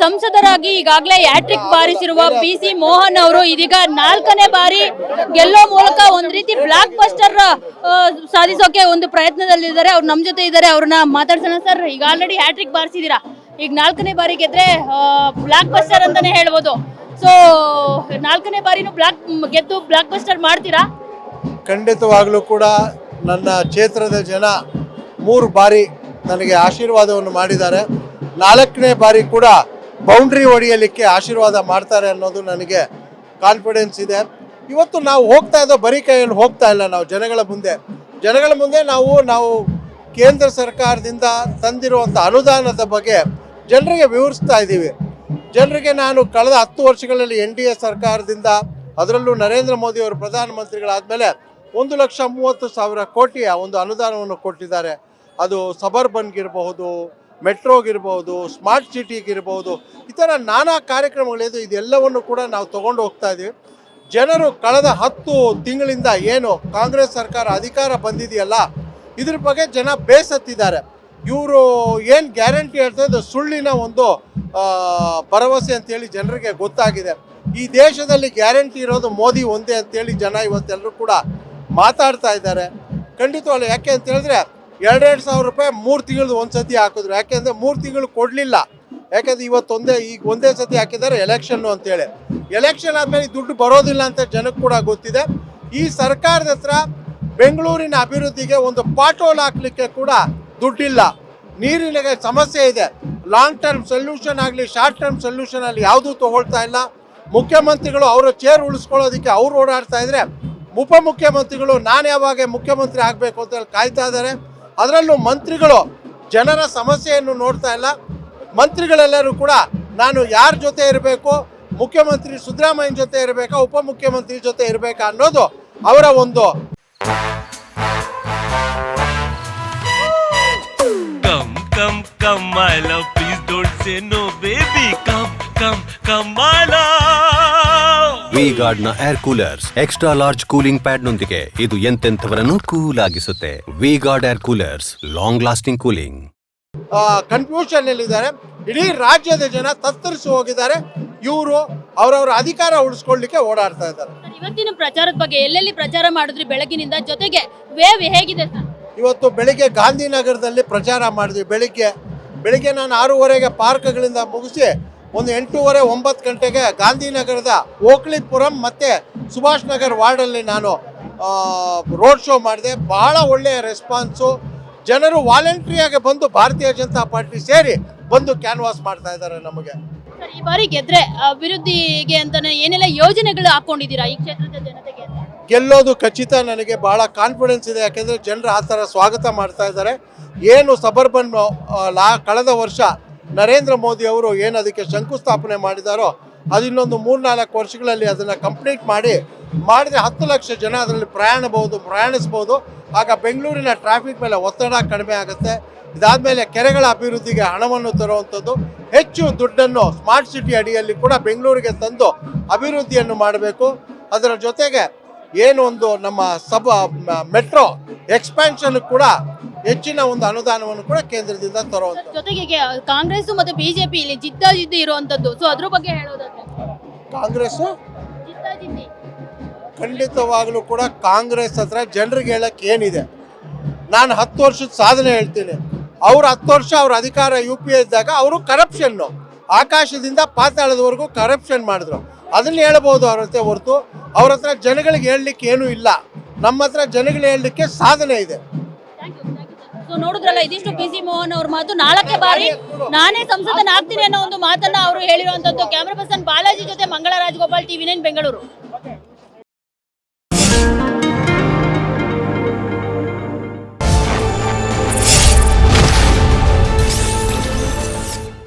ಸಂಸದರಾಗಿ ಈಗಾಗಲೇ ಹ್ಯಾಟ್ರಿಕ್ ಬಾರಿಸಿರುವ ಪಿ ಸಿ ಮೋಹನ್ ಅವರು ಇದೀಗ ನಾಲ್ಕನೇ ಬಾರಿ ಗೆಲ್ಲೋ ಮೂಲಕ ಒಂದ್ ರೀತಿ ಬ್ಲಾಕ್ ಬಸ್ಟರ್ ಸಾಧಿಸೋಕೆ ಒಂದು ಪ್ರಯತ್ನದಲ್ಲಿದ್ದಾರೆ. ಅವ್ರು ನಮ್ ಜೊತೆ ಇದ್ದಾರೆ, ಅವ್ರನ್ನ ಮಾತಾಡ್ಸೋಣ ಸರ್. ಈಗ ಆಲ್ರೆಡಿ ಹ್ಯಾಟ್ರಿಕ್ ಬಾರಿಸಿದೀರಾ? ಈಗ ನಾಲ್ಕನೇ ಬಾರಿ ಗೆದ್ರೆ ಬ್ಲಾಕ್ ಬಸ್ಟರ್ ಅಂತಾನೆ ಹೇಳ್ಬೋದು. ಸೊ ನಾಲ್ಕನೇ ಬಾರಿನೂ ಬ್ಲಾಕ್ ಗೆದ್ದು ಬ್ಲಾಕ್ ಬಸ್ಟರ್ ಮಾಡ್ತೀರಾ? ಖಂಡಿತವಾಗ್ಲೂ ಕೂಡ ನನ್ನ ಕ್ಷೇತ್ರದ ಜನ ಮೂರು ಬಾರಿ ನನಗೆ ಆಶೀರ್ವಾದವನ್ನು ಮಾಡಿದ್ದಾರೆ. ನಾಲ್ಕನೇ ಬಾರಿ ಕೂಡ ಬೌಂಡ್ರಿ ಹೊಡೆಯಲಿಕ್ಕೆ ಆಶೀರ್ವಾದ ಮಾಡ್ತಾರೆ ಅನ್ನೋದು ನನಗೆ ಕಾನ್ಫಿಡೆನ್ಸ್ ಇದೆ. ಇವತ್ತು ನಾವು ಹೋಗ್ತಾ ಇದ್ದೋ ಬರೀ ಕೈಯಲ್ಲಿ ಹೋಗ್ತಾ ಇಲ್ಲ ನಾವು ಜನಗಳ ಮುಂದೆ. ಜನಗಳ ಮುಂದೆ ನಾವು ನಾವು ಕೇಂದ್ರ ಸರ್ಕಾರದಿಂದ ತಂದಿರುವಂಥ ಅನುದಾನದ ಬಗ್ಗೆ ಜನರಿಗೆ ವಿವರಿಸ್ತಾ ಇದ್ದೀವಿ. ಜನರಿಗೆ ನಾನು ಕಳೆದ ಹತ್ತು ವರ್ಷಗಳಲ್ಲಿ ಎನ್ ಡಿ ಎ ಸರ್ಕಾರದಿಂದ, ಅದರಲ್ಲೂ ನರೇಂದ್ರ ಮೋದಿ ಅವರು ಪ್ರಧಾನಮಂತ್ರಿಗಳಾದಮೇಲೆ ಒಂದು ಲಕ್ಷ ಮೂವತ್ತು ಸಾವಿರ ಕೋಟಿಯ ಒಂದು ಅನುದಾನವನ್ನು ಕೊಟ್ಟಿದ್ದಾರೆ. ಅದು ಸಬರ್ಬನ್ಗಿರಬಹುದು ಮೆಟ್ರೋಗಿರ್ಬೋದು, ಸ್ಮಾರ್ಟ್ ಸಿಟಿಗಿರ್ಬೋದು, ಈ ಥರ ನಾನಾ ಕಾರ್ಯಕ್ರಮಗಳಿದ್ದು ಇದೆಲ್ಲವನ್ನು ಕೂಡ ನಾವು ತೊಗೊಂಡು ಹೋಗ್ತಾ ಇದ್ದೀವಿ. ಜನರು ಕಳೆದ ಹತ್ತು ತಿಂಗಳಿಂದ ಏನು ಕಾಂಗ್ರೆಸ್ ಸರ್ಕಾರ ಅಧಿಕಾರ ಬಂದಿದೆಯಲ್ಲ, ಇದ್ರ ಬಗ್ಗೆ ಜನ ಬೇಸತ್ತಿದ್ದಾರೆ. ಇವರು ಏನು ಗ್ಯಾರಂಟಿ ಹೇಳ್ತಾ ಇದ್ದು ಸುಳ್ಳಿನ ಒಂದು ಭರವಸೆ ಅಂತೇಳಿ ಜನರಿಗೆ ಗೊತ್ತಾಗಿದೆ. ಈ ದೇಶದಲ್ಲಿ ಗ್ಯಾರಂಟಿ ಇರೋದು ಮೋದಿ ಒಂದೇ ಅಂತೇಳಿ ಜನ ಇವತ್ತೆಲ್ಲರೂ ಕೂಡ ಮಾತಾಡ್ತಾ ಇದ್ದಾರೆ. ಖಂಡಿತವಾಗ್ಲೂ ಯಾಕೆ ಅಂತ ಹೇಳಿದ್ರೆ ಎರಡೆರಡು ಸಾವಿರ ರೂಪಾಯಿ ಮೂರು ತಿಂಗಳದ್ದು ಒಂದು ಸತಿ ಹಾಕಿದ್ರು. ಯಾಕೆಂದರೆ ಮೂರು ತಿಂಗಳು ಕೊಡಲಿಲ್ಲ. ಯಾಕಂದ್ರೆ ಇವತ್ತು ಒಂದೇ ಈಗ ಒಂದೇ ಸತಿ ಹಾಕಿದ್ದಾರೆ ಎಲೆಕ್ಷನ್ನು ಅಂತೇಳಿ. ಎಲೆಕ್ಷನ್ ಆದಮೇಲೆ ದುಡ್ಡು ಬರೋದಿಲ್ಲ ಅಂತ ಜನಕ್ಕೆ ಕೂಡ ಗೊತ್ತಿದೆ. ಈ ಸರ್ಕಾರದ ಹತ್ರ ಬೆಂಗಳೂರಿನ ಅಭಿವೃದ್ಧಿಗೆ ಒಂದು ಪಾಟೋಲ್ ಹಾಕ್ಲಿಕ್ಕೆ ಕೂಡ ದುಡ್ಡಿಲ್ಲ. ನೀರಿನ ಸಮಸ್ಯೆ ಇದೆ. ಲಾಂಗ್ ಟರ್ಮ್ ಸೊಲ್ಯೂಷನ್ ಆಗಲಿ ಶಾರ್ಟ್ ಟರ್ಮ್ ಸೊಲ್ಯೂಷನ್ ಅಲ್ಲಿ ಯಾವುದೂ ತಗೊಳ್ತಾ ಇಲ್ಲ. ಮುಖ್ಯಮಂತ್ರಿಗಳು ಅವರ ಚೇರ್ ಉಳಿಸ್ಕೊಳ್ಳೋದಕ್ಕೆ ಅವ್ರು ಓಡಾಡ್ತಾ ಇದ್ರೆ ಉಪಮುಖ್ಯಮಂತ್ರಿಗಳು ನಾನು ಯಾವಾಗ ಮುಖ್ಯಮಂತ್ರಿ ಆಗಬೇಕು ಅಂತ ಕಾಯ್ತಾ ಇದ್ದಾರೆ. ಅದರಲ್ಲೂ ಮಂತ್ರಿಗಳು ಜನರ ಸಮಸ್ಯೆಯನ್ನು ನೋಡ್ತಾ ಇಲ್ಲ. ಮಂತ್ರಿಗಳೆಲ್ಲರೂ ಕೂಡ ನಾನು ಯಾರ ಜೊತೆ ಇರಬೇಕು ಮುಖ್ಯಮಂತ್ರಿ ಸಿದ್ದರಾಮಯ್ಯನ ಜೊತೆ ಇರಬೇಕಾ ಉಪಮುಖ್ಯಮಂತ್ರಿ ಜೊತೆ ಇರಬೇಕಾ ಅನ್ನೋದು ಅವರ ಒಂದು come come come, my don't say no baby come come Come, V ಗಾರ್ಡ್ನ air coolers extra large cooling pad ನೊಂದಿಗೆ ಇದು ಎಂತೆಂಥವರನ್ನು cool ಆಗಿಸುತ್ತೆ V Guard air coolers long lasting cooling confusion ಇದ್ದಾರೆ ಇಡೀ ರಾಜ್ಯದ ಜನ ತತ್ತರಿಸಿ ಹೋಗಿದ್ದಾರೆ. ಇವರು ಅವರವರ ಅಧಿಕಾರ ಉಳಿಸ್ಕೊಳ್ಳಿಕ್ಕೆ ಓಡಾಡ್ತಾ ಇದ್ದಾರೆ. ಇವತ್ತಿನ ಪ್ರಚಾರದ ಬಗ್ಗೆ ಎಲ್ಲೆಲ್ಲಿ ಪ್ರಚಾರ ಮಾಡಿದ್ರಿ ಬೆಳಗಿನಿಂದ? ಜೊತೆಗೆ ವೇವ್ ಹೇಗಿದೆ ಸರ್? ಇವತ್ತು ಬೆಳಿಗ್ಗೆ ಗಾಂಧಿನಗರದಲ್ಲಿ ಪ್ರಚಾರ ಮಾಡಿದ್ವಿ. ಬೆಳಿಗ್ಗೆ ಬೆಳಿಗ್ಗೆ ನಾನು ಆರೂವರೆಗೆ ಪಾರ್ಕ್ಗಳಿಂದ ಮುಗಿಸಿ ಒಂದು ಎಂಟೂವರೆ ಒಂಬತ್ತು ಗಂಟೆಗೆ ಗಾಂಧಿನಗರದ ಓಕ್ಲಿಪುರಂ ಮತ್ತು ಸುಭಾಷ್ ನಗರ್ ವಾರ್ಡಲ್ಲಿ ನಾನು ರೋಡ್ ಶೋ ಮಾಡಿದೆ. ಬಹಳ ಒಳ್ಳೆಯ ರೆಸ್ಪಾನ್ಸು ಜನರು ವಾಲಂಟ್ರಿಯಾಗಿ ಬಂದು ಭಾರತೀಯ ಜನತಾ ಪಾರ್ಟಿ ಸೇರಿ ಬಂದು ಕ್ಯಾನ್ವಾಸ್ ಮಾಡ್ತಾ ಇದ್ದಾರೆ ನಮಗೆ. ಈ ಬಾರಿ ಗೆದ್ರೆ ಅಭಿವೃದ್ಧಿಗೆ ಅಂತಾನೆ ಏನೆಲ್ಲ ಯೋಜನೆಗಳು ಹಾಕೊಂಡಿದ್ದೀರಾ ಈ ಕ್ಷೇತ್ರದ ಜನತೆಗೆ? ಗೆಲ್ಲೋದು ಖಚಿತ. ನನಗೆ ಬಹಳ ಕಾನ್ಫಿಡೆನ್ಸ್ ಇದೆ. ಯಾಕೆಂದರೆ ಜನರು ಆ ಥರ ಸ್ವಾಗತ ಮಾಡ್ತಾ ಇದ್ದಾರೆ. ಏನು ಸಬರ್ಬನ್ ಲಾ ಕಳೆದ ವರ್ಷ ನರೇಂದ್ರ ಮೋದಿ ಅವರು ಏನು ಅದಕ್ಕೆ ಶಂಕುಸ್ಥಾಪನೆ ಮಾಡಿದಾರೋ ಅದು ಇನ್ನೊಂದು ಮೂರ್ನಾಲ್ಕು ವರ್ಷಗಳಲ್ಲಿ ಅದನ್ನು ಕಂಪ್ಲೀಟ್ ಮಾಡಿ ಮಾಡಿದರೆ ಹತ್ತು ಲಕ್ಷ ಜನ ಅದರಲ್ಲಿ ಪ್ರಯಾಣಬಹುದು ಪ್ರಯಾಣಿಸ್ಬೋದು ಆಗ ಬೆಂಗಳೂರಿನ ಟ್ರಾಫಿಕ್ ಮೇಲೆ ಒತ್ತಡ ಕಡಿಮೆ ಆಗುತ್ತೆ. ಇದಾದಮೇಲೆ ಕೆರೆಗಳ ಅಭಿವೃದ್ಧಿಗೆ ಹಣವನ್ನು ತರುವಂಥದ್ದು. ಹೆಚ್ಚು ದುಡ್ಡನ್ನು ಸ್ಮಾರ್ಟ್ ಸಿಟಿ ಅಡಿಯಲ್ಲಿ ಕೂಡ ಬೆಂಗಳೂರಿಗೆ ತಂದು ಅಭಿವೃದ್ಧಿಯನ್ನು ಮಾಡಬೇಕು. ಅದರ ಜೊತೆಗೆ ಏನು ಒಂದು ನಮ್ಮ ಸಬ ಮೆಟ್ರೋ ಎಕ್ಸ್ಪ್ಯಾನ್ಷನ್ ಕೂಡ ಹೆಚ್ಚಿನ ಒಂದು ಅನುದಾನವನ್ನು ಕೂಡ ಕೇಂದ್ರದಿಂದ ತರುವಂತ ಜೊತೆಗೆ ಕಾಂಗ್ರೆಸ್ ಮತ್ತೆ ಬಿಜೆಪಿ ಇಲ್ಲಿ ಜಿದ್ದಾಜಿದ್ದಿ ಇರುವಂತದ್ದು ಸೊ ಅದ್ರ ಬಗ್ಗೆ ಹೇಳೋದಾದ್ರೆ? ಕಾಂಗ್ರೆಸ್ ಜಿದ್ದಾಜಿದ್ದಿ ಖಂಡಿತವಾಗಲೂ ಕೂಡ ಕಾಂಗ್ರೆಸ್ ಹತ್ರ ಜನರಿಗೆ ಹೇಳಕ್ ಏನಿದೆ? ನಾನು ಹತ್ತು ವರ್ಷದ ಸಾಧನೆ ಹೇಳ್ತೀನಿ. ಅವ್ರು ಹತ್ತು ವರ್ಷ ಅವ್ರ ಅಧಿಕಾರ ಯು ಪಿ ಇದ್ದಾಗ ಅವರು ಕರಪ್ಷನ್ನು ಆಕಾಶದಿಂದ ಪಾತಾಳದವರೆಗೂ ಕರಪ್ಷನ್ ಮಾಡಿದ್ರು. ಅದನ್ನ ಹೇಳ್ಬೋದು ಅವ್ರ ಹತ್ರ ಹೊರತು. ಅವ್ರ ಹತ್ರ ಜನಗಳಿಗೆ ಹೇಳಲಿಕ್ಕೆ ಏನೂ ಇಲ್ಲ. ನಮ್ಮ ಹತ್ರ ಜನಗಳಿಗೆ ಹೇಳಲಿಕ್ಕೆ ಸಾಧನೆ ಇದೆ. ಸೊ ನೋಡಿದ್ರಲ್ಲ, ಇದಿಷ್ಟು ಪಿ ಸಿ ಮೋಹನ್ ಅವ್ರ ಮಾತು ನಾಲ್ಕೇ ಬಾರಿ ನಾನೇ ಸಂಸದನಾಗ್ತೀನಿ ಅನ್ನೋ ಒಂದು ಮಾತನ್ನ ಅವರು ಹೇಳಿರುವಂತದ್ದು ಕ್ಯಾಮ್ರಾ ಪರ್ಸನ್ ಬಾಲಾಜಿ ಜೊತೆ ಮಂಗಳ ರಾಜಗೋಪಾಲ್ ಟಿವಿ ನೈನ್ ಬೆಂಗಳೂರು?